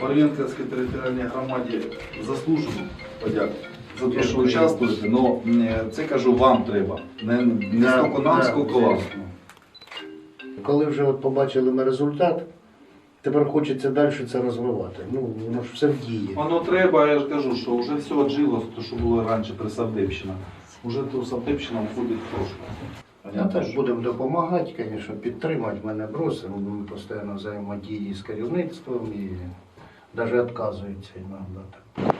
Барвенківській територіальній громаді заслужено подяку за те, що участвуєте, але це кажу вам треба. Не, не скільки нам, сколько вам. Коли вже побачили ми результат тепер хочеться далі це розвивати. Ну, воно ж все в дії. Воно треба, я ж кажу, що вже все віджило, то, що було раніше при Савдепщина. Уже то Савдепщина входить трошки. Ну, теж що- будемо допомагати, звісно, підтримати мене бросимо. Ми постійно взаємодії з керівництвом і навіть відказуються іноді.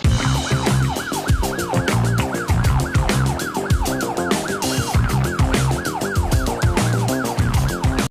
Música